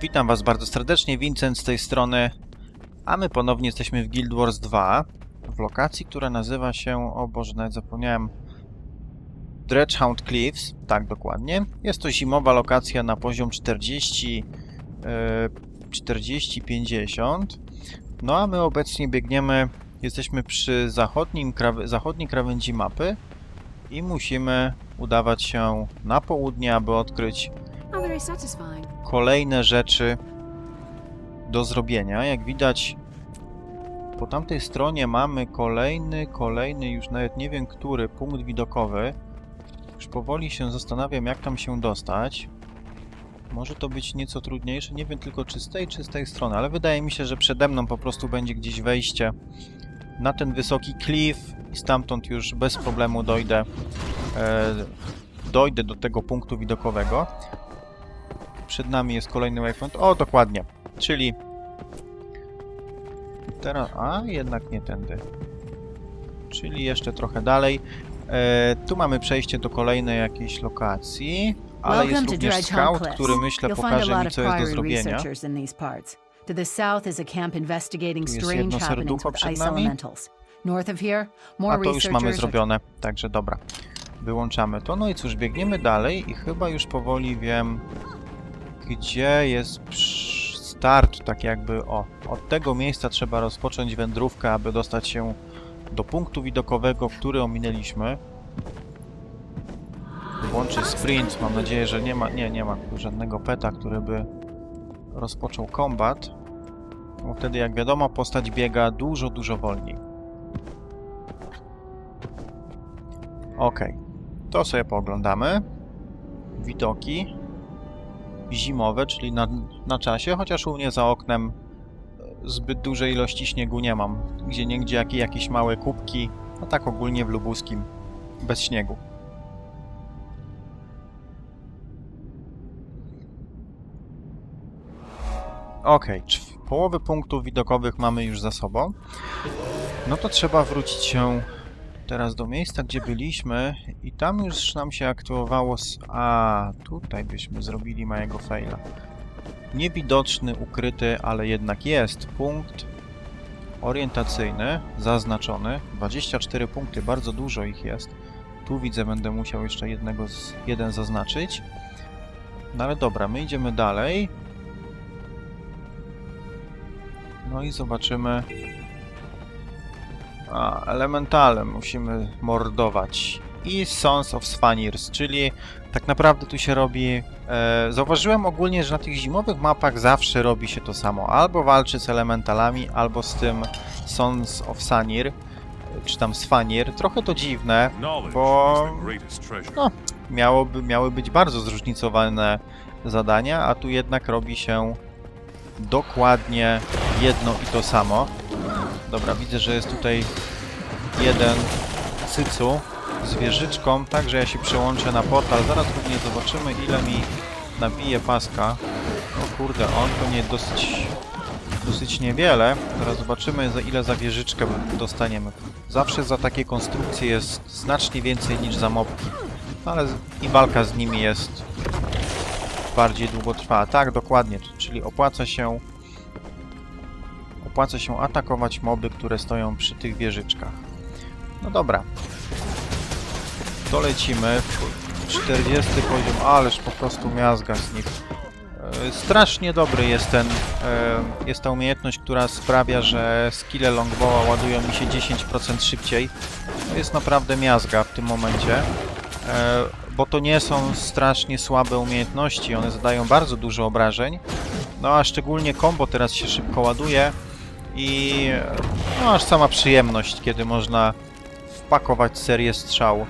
Witam Was bardzo serdecznie, Vincent z tej strony, a my ponownie jesteśmy w Guild Wars 2 w lokacji, która nazywa się, o Boże, nawet zapomniałem, Dredgehound Cliffs, tak dokładnie. Jest to zimowa lokacja na poziom 40, e, 40-50. No a my obecnie biegniemy, jesteśmy przy zachodnim, zachodniej krawędzi mapy i musimy udawać się na południe, aby odkryć satisfying. Kolejne rzeczy do zrobienia. Jak widać, po tamtej stronie mamy kolejny, kolejny, już nawet nie wiem który, punkt widokowy. Już powoli się zastanawiam, jak tam się dostać. Może to być nieco trudniejsze, nie wiem tylko czy z tej, czy z tej strony, ale wydaje mi się, że przede mną po prostu będzie gdzieś wejście na ten wysoki klif i stamtąd już bez problemu dojdę, e, dojdę do tego punktu widokowego. Przed nami jest kolejny waypoint. O, dokładnie. Czyli... Teraz... A, jednak nie tędy. Czyli jeszcze trochę dalej. E, tu mamy przejście do kolejnej jakiejś lokacji. Ale jest również scout, który myślę a pokaże mi, co jest do zrobienia. To the south is a camp investigating strange happenings with ice elementals. North of here, A more to już mamy zrobione, także dobra. Wyłączamy to. No i cóż, biegniemy dalej i chyba już powoli wiem, gdzie jest start, tak jakby, o, od tego miejsca trzeba rozpocząć wędrówkę, aby dostać się do punktu widokowego, który ominęliśmy. Włączy sprint, mam nadzieję, że nie ma, nie, nie ma żadnego peta, który by rozpoczął kombat. Bo wtedy, jak wiadomo, postać biega dużo, dużo wolniej. Okej, to sobie pooglądamy. Widoki zimowe, czyli na, na czasie, chociaż u mnie za oknem e, zbyt dużej ilości śniegu nie mam. Gdzie niegdzie jakie, jakieś małe kubki, a tak ogólnie w Lubuskim bez śniegu. Okej, okay, połowy punktów widokowych mamy już za sobą. No to trzeba wrócić się teraz do miejsca, gdzie byliśmy i tam już nam się aktywowało z... A, tutaj byśmy zrobili małego faila. Niewidoczny, ukryty, ale jednak jest punkt orientacyjny, zaznaczony. 24 punkty, bardzo dużo ich jest. Tu widzę, będę musiał jeszcze jednego z... jeden zaznaczyć. No ale dobra, my idziemy dalej. No i zobaczymy... A, elementalem musimy mordować. I Sons of Svanir, czyli tak naprawdę tu się robi... E, zauważyłem ogólnie, że na tych zimowych mapach zawsze robi się to samo. Albo walczy z elementalami, albo z tym Sons of Sanir, czy tam Svanir. Trochę to dziwne, Bo-. No. miałoby, miały być bardzo zróżnicowane zadania, a tu jednak robi się dokładnie jedno i to samo. Dobra, widzę, że jest tutaj jeden cycu z wieżyczką, także ja się przełączę na portal. Zaraz również zobaczymy, ile mi nabije paska. O kurde, on to nie dosyć, dosyć niewiele. Zaraz zobaczymy, za ile za wieżyczkę dostaniemy. Zawsze za takie konstrukcje jest znacznie więcej niż za mopki. Ale i walka z nimi jest bardziej długotrwała. Tak, dokładnie, czyli opłaca się opłaca się atakować moby, które stoją przy tych wieżyczkach. No dobra. Dolecimy. 40 poziom, ależ po prostu miazga z nich. E, Strasznie dobry jest ten, e, jest ta umiejętność, która sprawia, że skille longbowa ładują mi się 10% szybciej. To jest naprawdę miazga w tym momencie, e, bo to nie są strasznie słabe umiejętności, one zadają bardzo dużo obrażeń. No a szczególnie combo teraz się szybko ładuje i no aż sama przyjemność, kiedy można wpakować serię strzał e,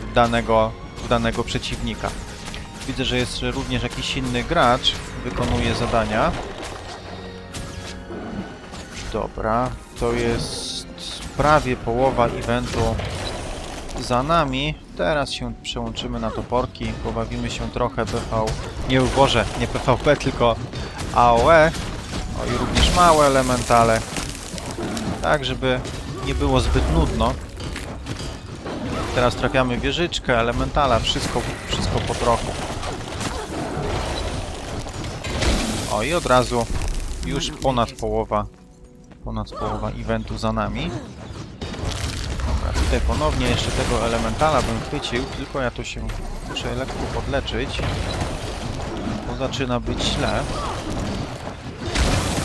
w danego, w danego przeciwnika. Widzę, że jest również jakiś inny gracz, wykonuje zadania. Dobra, to jest prawie połowa eventu za nami. Teraz się przełączymy na toporki, pobawimy się trochę PV... Nie, Boże, nie PvP, tylko AOE. O i również małe elementale. Tak, żeby nie było zbyt nudno. Teraz trafiamy wieżyczkę, elementala, wszystko, wszystko po trochu. O i od razu już ponad połowa, ponad połowa eventu za nami. Dobra, tutaj ponownie jeszcze tego elementala bym chwycił, tylko ja tu się muszę lekko podleczyć, bo zaczyna być źle.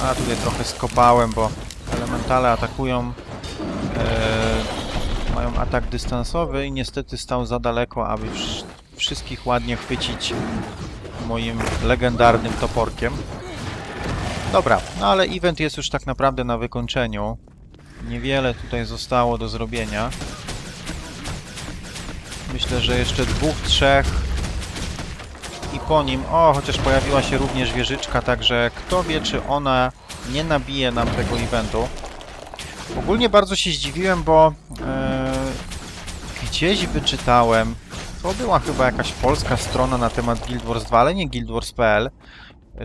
A tutaj trochę skopałem, bo elementale atakują, e, mają atak dystansowy i niestety stał za daleko, aby wsz- wszystkich ładnie chwycić moim legendarnym toporkiem. Dobra, no ale event jest już tak naprawdę na wykończeniu. Niewiele tutaj zostało do zrobienia. Myślę, że jeszcze dwóch, trzech po nim, o, chociaż pojawiła się również wieżyczka, także kto wie, czy ona nie nabije nam tego eventu. Ogólnie bardzo się zdziwiłem, bo e, gdzieś wyczytałem, to była chyba jakaś polska strona na temat Guild Wars 2, ale nie Guild Wars.pl,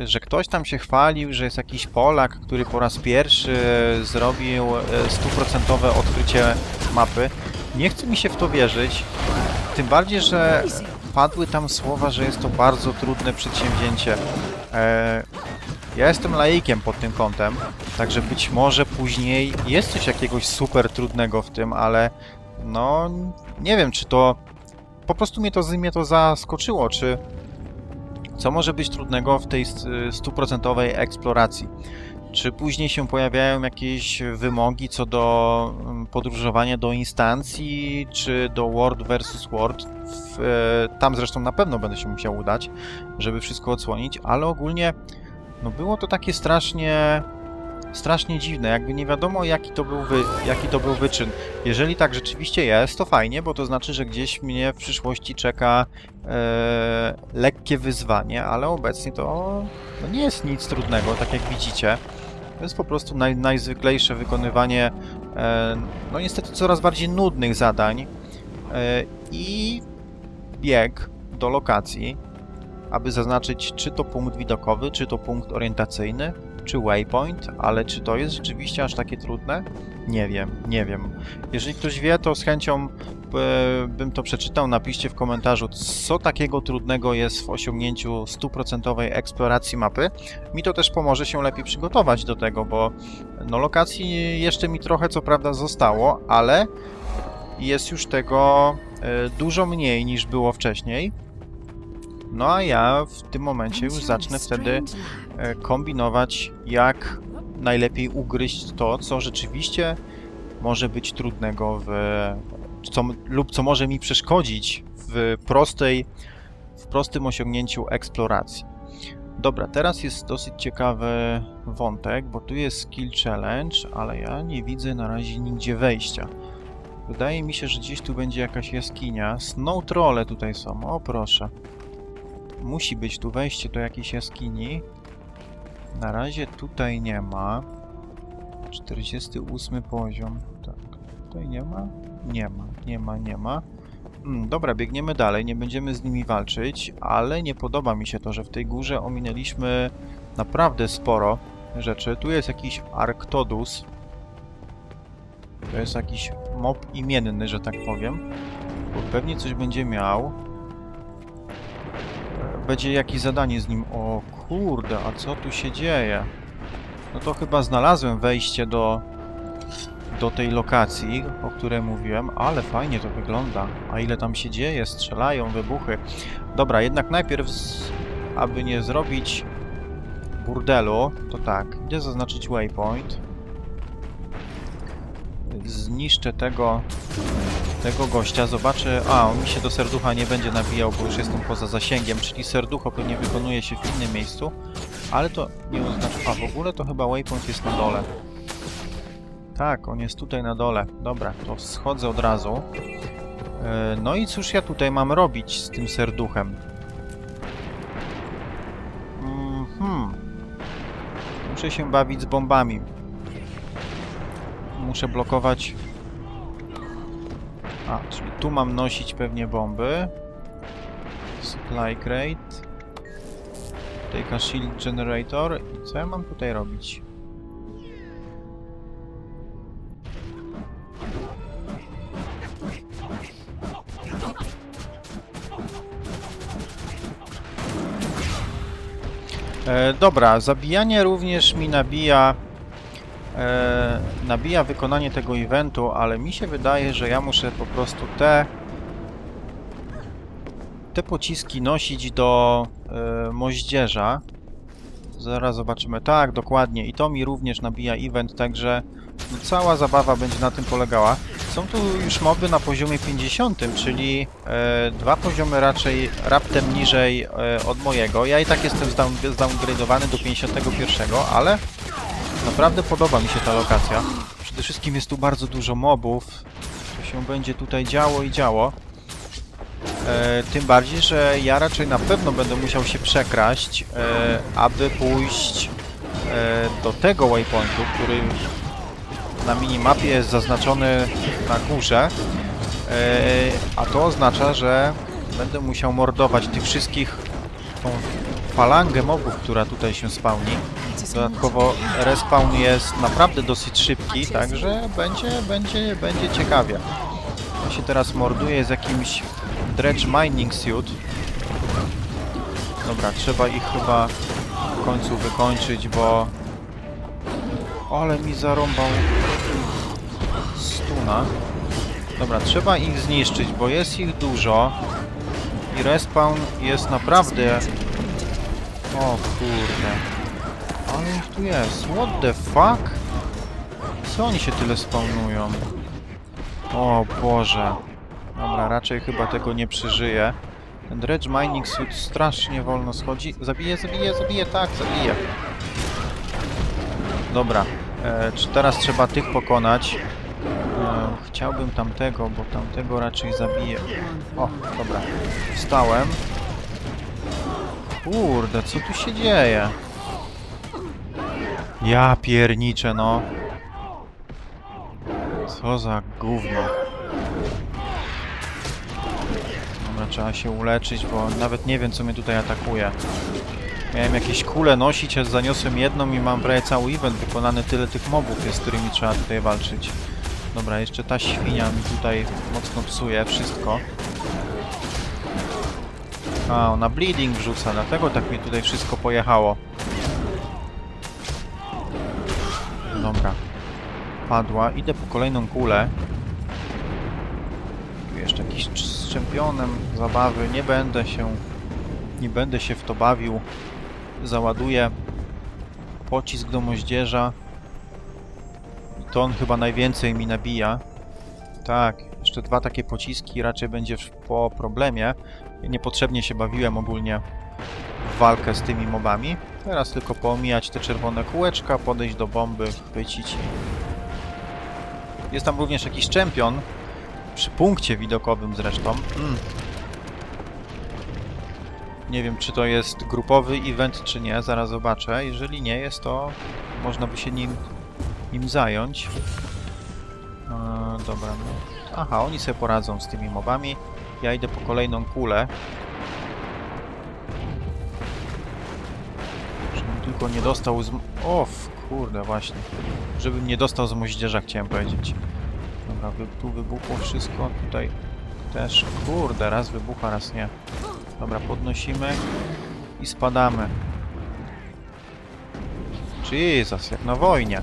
że ktoś tam się chwalił, że jest jakiś Polak, który po raz pierwszy zrobił e, stuprocentowe odkrycie mapy. Nie chce mi się w to wierzyć, tym bardziej, że padły tam słowa, że jest to bardzo trudne przedsięwzięcie. E, ja jestem laikiem pod tym kątem, także być może później jest coś jakiegoś super trudnego w tym, ale no nie wiem, czy to po prostu mnie to, mnie to zaskoczyło, czy co może być trudnego w tej st- stuprocentowej eksploracji? Czy później się pojawiają jakieś wymogi co do mm, podróżowania do instancji, czy do World versus World? W, e, tam zresztą na pewno będę się musiał udać, żeby wszystko odsłonić, ale ogólnie no było to takie strasznie strasznie dziwne, jakby nie wiadomo jaki to był, wy, jaki to był wyczyn. Jeżeli tak rzeczywiście jest, to fajnie, bo to znaczy, że gdzieś mnie w przyszłości czeka e, lekkie wyzwanie, ale obecnie to no nie jest nic trudnego, tak jak widzicie. To jest po prostu naj, najzwyklejsze wykonywanie, e, no niestety coraz bardziej nudnych zadań e, i bieg do lokacji, aby zaznaczyć, czy to punkt widokowy, czy to punkt orientacyjny, czy waypoint, ale czy to jest rzeczywiście aż takie trudne? Nie wiem, nie wiem. Jeżeli ktoś wie, to z chęcią bym to przeczytał. Napiszcie w komentarzu, co takiego trudnego jest w osiągnięciu stuprocentowej eksploracji mapy. Mi to też pomoże się lepiej przygotować do tego, bo no lokacji jeszcze mi trochę co prawda zostało, ale jest już tego e, dużo mniej niż było wcześniej. No a ja w tym momencie już zacznę wtedy e, kombinować, jak najlepiej ugryźć to, co rzeczywiście może być trudnego w, co, lub co może mi przeszkodzić w prostej, w prostym osiągnięciu eksploracji. Dobra, teraz jest dosyć ciekawy wątek, bo tu jest skill challenge, ale ja nie widzę na razie nigdzie wejścia. Wydaje mi się, że gdzieś tu będzie jakaś jaskinia. Snow trolle tutaj są, o proszę. Musi być tu wejście do jakiejś jaskini. Na razie tutaj nie ma. 48 poziom. Tak. Tutaj nie ma? Nie ma, nie ma, nie ma. Mm, dobra, biegniemy dalej, nie będziemy z nimi walczyć, ale nie podoba mi się to, że w tej górze ominęliśmy naprawdę sporo rzeczy. Tu jest jakiś Arctodus. To jest jakiś mob imienny, że tak powiem. Bo pewnie coś będzie miał. Będzie jakieś zadanie z nim. O kurde, a co tu się dzieje? No to chyba znalazłem wejście do, do tej lokacji, o której mówiłem, ale fajnie to wygląda. A ile tam się dzieje? Strzelają, wybuchy. Dobra, jednak najpierw, aby nie zrobić burdelu, to tak, idę zaznaczyć waypoint. Zniszczę tego, tego gościa, zobaczę... A, on mi się do serducha nie będzie nabijał, bo już jestem poza zasięgiem, czyli serducho pewnie wykonuje się w innym miejscu, ale to nie oznacza... A, w ogóle to chyba waypoint jest na dole. Tak, on jest tutaj na dole. Dobra, to schodzę od razu. E, No i cóż ja tutaj mam robić z tym serduchem? Mhm. Muszę się bawić z bombami. Muszę blokować... A, czyli tu mam nosić pewnie bomby. Supply crate. Take a shield generator. I co ja mam tutaj robić? E, dobra, zabijanie również mi nabija e, nabija wykonanie tego eventu, ale mi się wydaje, że ja muszę po prostu te te pociski nosić do e, moździerza. Zaraz zobaczymy. Tak, dokładnie. I to mi również nabija event, także cała zabawa będzie na tym polegała. Są tu już moby na poziomie 50, czyli e, dwa poziomy raczej raptem niżej e, od mojego. Ja i tak jestem zdown zdowngradowany do 51, ale naprawdę podoba mi się ta lokacja. Przede wszystkim jest tu bardzo dużo mobów. To się będzie tutaj działo i działo. E, tym bardziej, że ja raczej na pewno będę musiał się przekraść, e, aby pójść e, do tego waypointu, który na minimapie jest zaznaczony na górze, e, a to oznacza, że będę musiał mordować tych wszystkich, tą falangę mobów, która tutaj się spawni. Dodatkowo respawn jest naprawdę dosyć szybki, także będzie, będzie, będzie ciekawie. Ja się teraz morduję z jakimś Dredge Mining Suit. Dobra, trzeba ich chyba w końcu wykończyć, bo... Ale mi zarąbał stuna. Dobra, trzeba ich zniszczyć, bo jest ich dużo. I respawn jest naprawdę... O kurde. Ale ich tu jest. What the fuck? Co oni się tyle spawnują? O Boże. Dobra, raczej chyba tego nie przeżyję. Ten Dredge Mining Suit strasznie wolno schodzi. Zabije, zabije, zabije, tak, zabije. Dobra, e, teraz trzeba tych pokonać? Chciałbym tamtego, bo tamtego raczej zabiję. O, dobra, wstałem. Kurde, co tu się dzieje? Ja pierniczę, no. Co za gówno. Dobra, trzeba się uleczyć, bo nawet nie wiem, co mnie tutaj atakuje. Miałem jakieś kule nosić, a zaniosłem jedną i mam prawie cały event wykonany. Tyle tych mobów jest, z którymi trzeba tutaj walczyć. Dobra, jeszcze ta świnia mi tutaj mocno psuje wszystko. A, ona bleeding wrzuca, dlatego tak mi tutaj wszystko pojechało. Dobra. Padła. Idę po kolejną kulę. Tu jeszcze jakiś z czempionem zabawy. Nie będę się... Nie będę się w to bawił. Załaduję pocisk do moździerza. To on chyba najwięcej mi nabija. Tak, jeszcze dwa takie pociski raczej będzie po problemie. Niepotrzebnie się bawiłem ogólnie w walkę z tymi mobami. Teraz tylko poomijać te czerwone kółeczka, podejść do bomby, chwycić. Jest tam również jakiś czempion, przy punkcie widokowym zresztą. Mm. Nie wiem, czy to jest grupowy event, czy nie, zaraz zobaczę. Jeżeli nie jest, to można by się nim, nim zająć. Dobra, no. Aha, oni sobie poradzą z tymi mobami. Ja idę po kolejną kulę. Żebym tylko nie dostał z... O, kurde, właśnie. Żebym nie dostał z moździerza, chciałem powiedzieć. Dobra, tu wybuchło wszystko, tutaj też. Kurde, raz wybucha, raz nie. Dobra, podnosimy i spadamy. Jesus, jak na wojnie.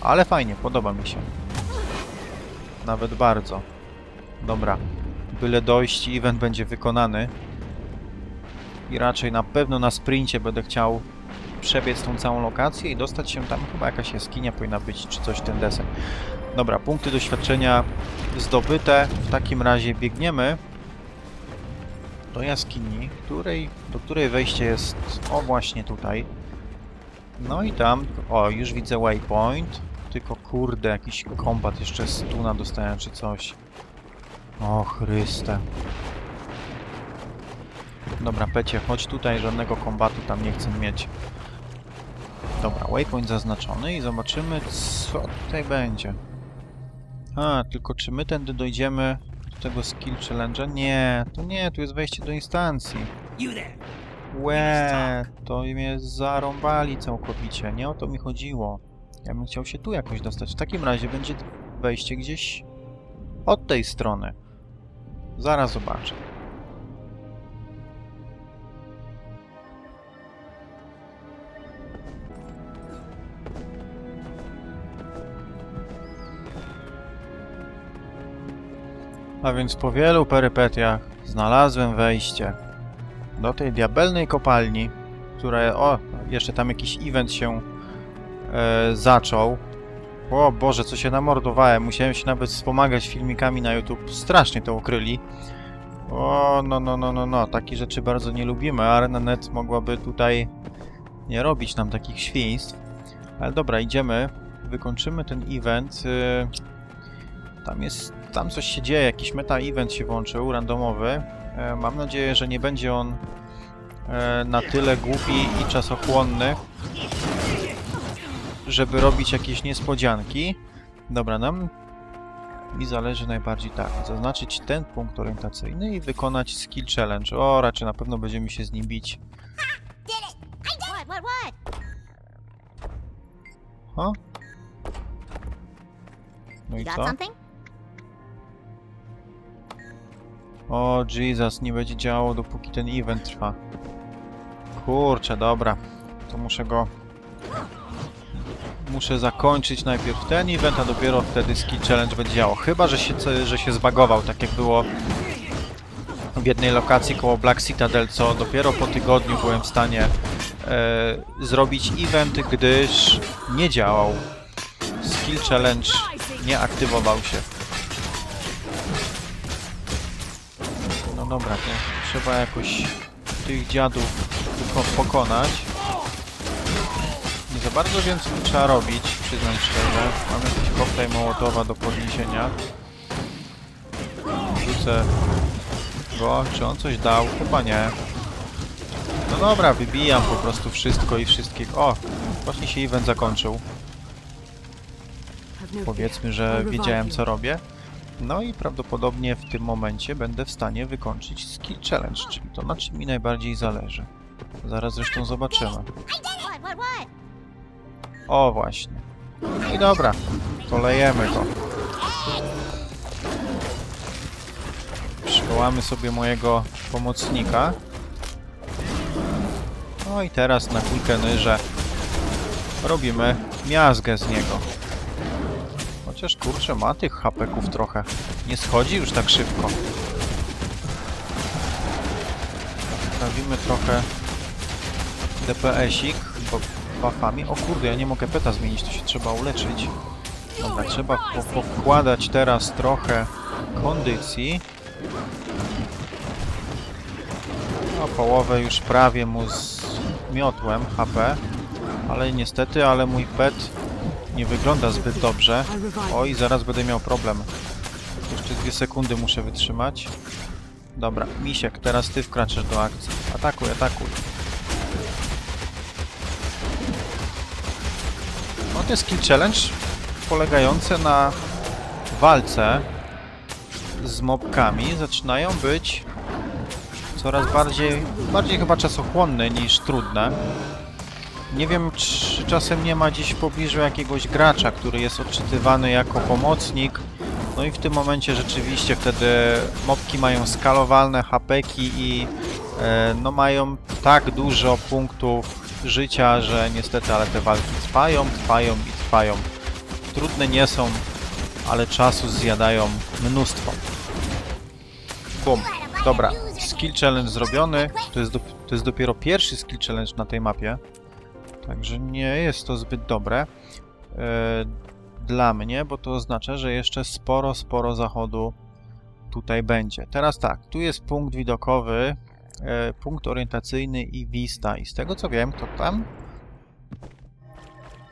Ale fajnie, podoba mi się. Nawet bardzo. Dobra. Byle dojść, event będzie wykonany. I raczej na pewno na sprincie będę chciał przebiec tą całą lokację i dostać się tam. Chyba jakaś jaskinia powinna być, czy coś ten deseń. Dobra, punkty doświadczenia zdobyte. W takim razie biegniemy do jaskini, której, do której wejście jest o właśnie tutaj. No i tam, o już widzę waypoint, tylko kurde, jakiś kombat jeszcze stuna dostałem czy coś. O Chryste. Dobra, Pecie, chodź tutaj, żadnego kombatu tam nie chcę mieć. Dobra, waypoint zaznaczony i zobaczymy, co tutaj będzie. A, tylko czy my tędy dojdziemy do tego skill challenge'a? Nie, to nie, tu jest wejście do instancji. Łe, tak. to mnie zarąbali całkowicie. Nie o to mi chodziło. Ja bym chciał się tu jakoś dostać. W takim razie będzie wejście gdzieś od tej strony. Zaraz zobaczę. A więc po wielu perypetiach znalazłem wejście do tej diabelnej kopalni, która... O, jeszcze tam jakiś event się e, zaczął. O Boże, co się namordowałem. Musiałem się nawet wspomagać filmikami na YouTube. Strasznie to ukryli. O, no, no, no, no, no. Takich rzeczy bardzo nie lubimy. ArenaNet mogłaby tutaj nie robić nam takich świństw. Ale dobra, idziemy. Wykończymy ten event. Y, Tam jest... Tam coś się dzieje. Jakiś meta-event się włączył, randomowy. E, Mam nadzieję, że nie będzie on e, na tyle głupi i czasochłonny, żeby robić jakieś niespodzianki. Dobra, nam mi zależy najbardziej tak, zaznaczyć ten punkt orientacyjny i wykonać skill challenge. O, raczej na pewno będziemy się z nim bić. O? No i co? O, Jesus, nie będzie działało dopóki ten event trwa. Kurczę, dobra. To muszę go... Muszę zakończyć najpierw ten event, a dopiero wtedy skill challenge będzie działał. Chyba, że się, że się zbagował, tak jak było w jednej lokacji koło Black Citadel, co dopiero po tygodniu byłem w stanie e, zrobić event, gdyż nie działał. Skill challenge nie aktywował się. Dobra, to trzeba jakoś tych dziadów pokonać. Nie za bardzo wiem, co trzeba robić, przyznam szczerze. Mam jakiś koktajl Mołotowa do podniesienia. Rzucę go. Czy on coś dał? Chyba nie. No dobra, wybijam po prostu wszystko i wszystkich. O! Właśnie się event zakończył. Powiedzmy, że wiedziałem co robię. No i prawdopodobnie w tym momencie będę w stanie wykończyć skill challenge, czyli to na czym mi najbardziej zależy. Zaraz zresztą zobaczymy. O właśnie. No i dobra, to lejemy go. Przywołamy sobie mojego pomocnika. No i teraz na kulkę nyże robimy miazgę z niego. Chociaż kurczę, ma tych hapeków trochę. Nie schodzi już tak szybko. Sprawimy trochę DPS-ik bo buffami. O kurde, ja nie mogę peta zmienić, to się trzeba uleczyć. Dobra, trzeba po powkładać teraz trochę kondycji. No, połowę już prawie mu zmiotłem HP. Ale niestety, ale mój pet nie wygląda zbyt dobrze. Oj, zaraz będę miał problem. Jeszcze dwie sekundy muszę wytrzymać. Dobra, Misiek, teraz ty wkraczasz do akcji. Atakuj, atakuj. No to jest skill challenge polegające na walce z mobkami zaczynają być coraz bardziej, bardziej chyba czasochłonne niż trudne. Nie wiem, czy czasem nie ma gdzieś w pobliżu jakiegoś gracza, który jest odczytywany jako pomocnik. No i w tym momencie rzeczywiście wtedy mobki mają skalowalne hapeki i e, no mają tak dużo punktów życia, że niestety, ale te walki trwają, trwają i trwają. Trudne nie są, ale czasu zjadają mnóstwo. Bum. Dobra, skill challenge zrobiony. To jest, do, to jest dopiero pierwszy skill challenge na tej mapie. Także nie jest to zbyt dobre. E, dla mnie, bo to oznacza, że jeszcze sporo, sporo zachodu tutaj będzie. Teraz tak, tu jest punkt widokowy, e, punkt orientacyjny i vista. I z tego co wiem, to tam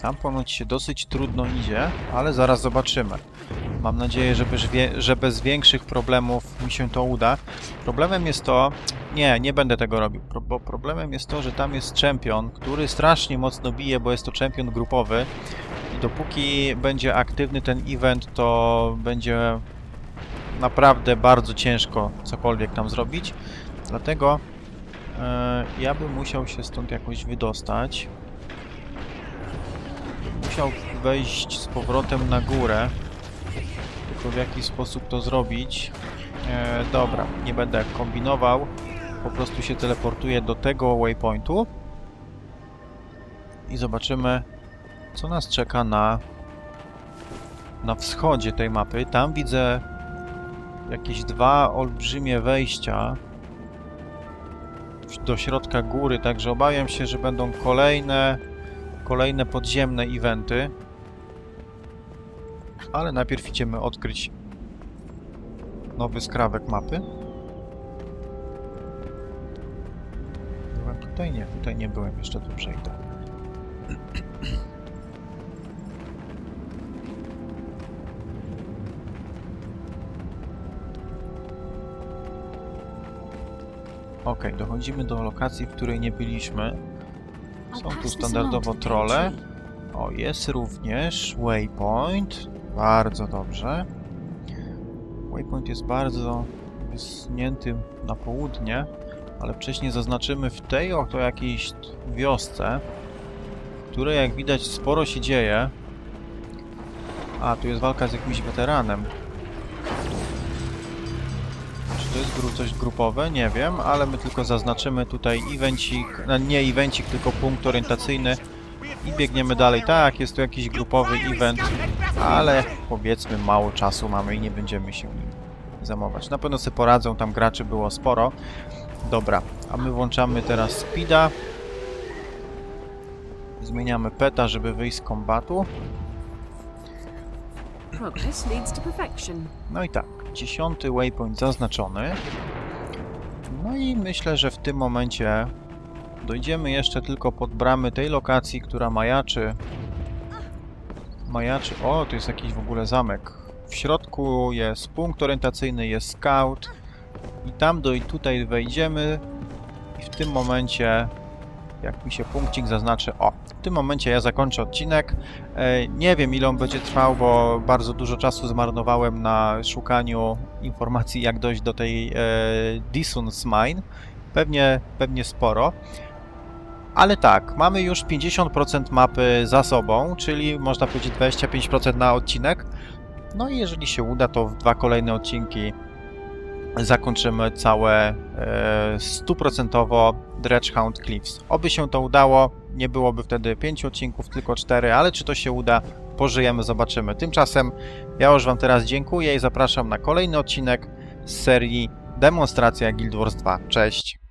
tam ponoć się dosyć trudno idzie, ale zaraz zobaczymy. Mam nadzieję, że bez, że bez większych problemów mi się to uda. Problemem jest to... Nie, nie będę tego robił, bo problemem jest to, że tam jest czempion, który strasznie mocno bije, bo jest to czempion grupowy. I dopóki będzie aktywny ten event, to będzie naprawdę bardzo ciężko cokolwiek tam zrobić. Dlatego e, ja bym musiał się stąd jakoś wydostać. Musiał wejść z powrotem na górę. Tylko w jaki sposób to zrobić? E, dobra, nie będę kombinował. Po prostu się teleportuję do tego waypointu. I zobaczymy, co nas czeka na, na wschodzie tej mapy. Tam widzę jakieś dwa olbrzymie wejścia do środka góry, także obawiam się, że będą kolejne, kolejne podziemne eventy. Ale najpierw idziemy odkryć nowy skrawek mapy. Byłem tutaj? Nie, tutaj nie byłem, jeszcze tu przejdę. Ok, dochodzimy do lokacji, w której nie byliśmy. Są tu standardowo trole. O, jest również waypoint. Bardzo dobrze. Waypoint jest bardzo wysunięty na południe, ale wcześniej zaznaczymy w tej oto jakiejś wiosce, w której jak widać sporo się dzieje. A, tu jest walka z jakimś weteranem. To jest coś grupowe? Nie wiem, ale my tylko zaznaczymy tutaj evencik, no nie evencik, tylko punkt orientacyjny i biegniemy dalej. Tak, jest tu jakiś grupowy event, ale powiedzmy mało czasu mamy i nie będziemy się nim zajmować. Na pewno sobie poradzą, tam graczy było sporo. Dobra, a my włączamy teraz speeda. Zmieniamy peta, żeby wyjść z kombatu. No i tak, dziesiąty waypoint zaznaczony. No i myślę, że w tym momencie dojdziemy jeszcze tylko pod bramy tej lokacji, która majaczy. Majaczy. O, tu jest jakiś w ogóle zamek. W środku jest punkt orientacyjny, jest scout. I tam do i tutaj wejdziemy. I w tym momencie, jak mi się punkcik zaznaczy, o, w tym momencie ja zakończę odcinek. E, Nie wiem ile on będzie trwał, bo bardzo dużo czasu zmarnowałem na szukaniu informacji jak dojść do tej e, Dissun's Mine. Pewnie, pewnie sporo. Ale tak, mamy już 50% mapy za sobą, czyli można powiedzieć 25% na odcinek. No i jeżeli się uda, to w dwa kolejne odcinki zakończymy całe e, stuprocentowo Dredgehound Cliffs. Oby się to udało, nie byłoby wtedy 5 odcinków, tylko 4, ale czy to się uda, pożyjemy, zobaczymy. Tymczasem ja już Wam teraz dziękuję i zapraszam na kolejny odcinek z serii Demonstracja Guild Wars 2. Cześć!